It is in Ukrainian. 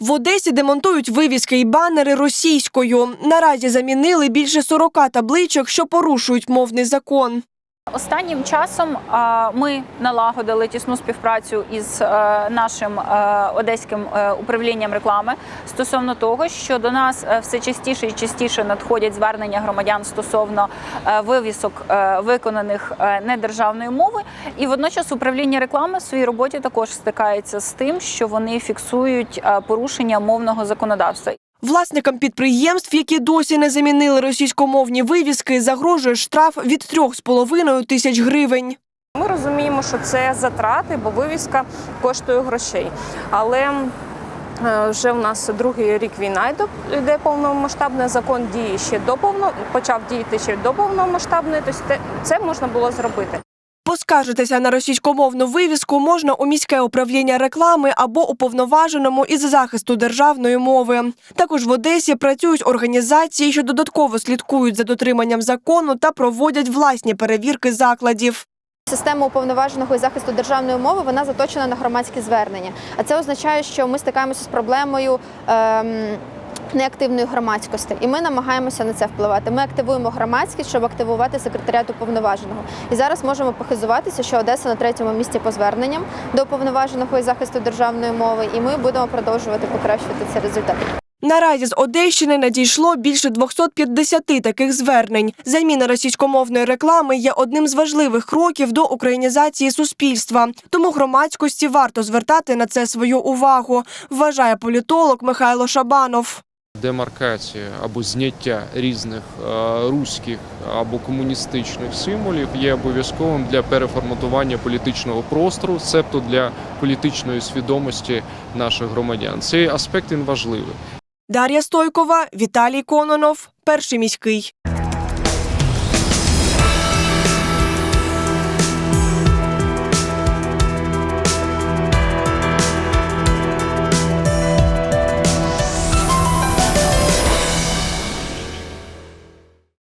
В Одесі демонтують вивіски і банери російською. Наразі замінили більше 40 табличок, що порушують мовний закон. Останнім часом ми налагодили тісну співпрацю із е, нашим е, одеським е, управлінням реклами стосовно того, що до нас все частіше і частіше надходять звернення громадян стосовно вивісок, виконаних недержавною мовою. І водночас управління реклами в своїй роботі також стикається з тим, що вони фіксують порушення мовного законодавства. Власникам підприємств, які досі не замінили російськомовні вивіски, загрожує штраф від 3,5 тисяч гривень. Ми розуміємо, що це затрати, бо вивіска коштує грошей. Але е, вже в нас другий рік війна йде- повномасштабний закон діє ще до повно почав діяти ще до повномасштабної. Тобто це можна було зробити. Поскаржитися на російськомовну вивіску можна у міське управління реклами або уповноваженому із захисту державної мови. Також в Одесі працюють організації, що додатково слідкують за дотриманням закону та проводять власні перевірки закладів. Система уповноваженого і захисту державної мови вона заточена на громадські звернення. А це означає, що ми стикаємося з проблемою. Ем... Неактивної громадськості, і ми намагаємося на це впливати. Ми активуємо громадськість, щоб активувати секретаріат уповноваженого. І зараз можемо похизуватися, що Одеса на третьому місці по зверненням до уповноваженого і захисту державної мови, і ми будемо продовжувати покращувати цей результат. Наразі з Одещини надійшло більше 250 таких звернень. Заміна російськомовної реклами є одним з важливих кроків до українізації суспільства. Тому громадськості варто звертати на це свою увагу, вважає політолог Михайло Шабанов. Демаркація або зняття різних е, руських або комуністичних символів є обов'язковим для переформатування політичного простору, себто для політичної свідомості наших громадян. Цей аспект він важливий. Дар'я Стойкова, Віталій Кононов, перший міський.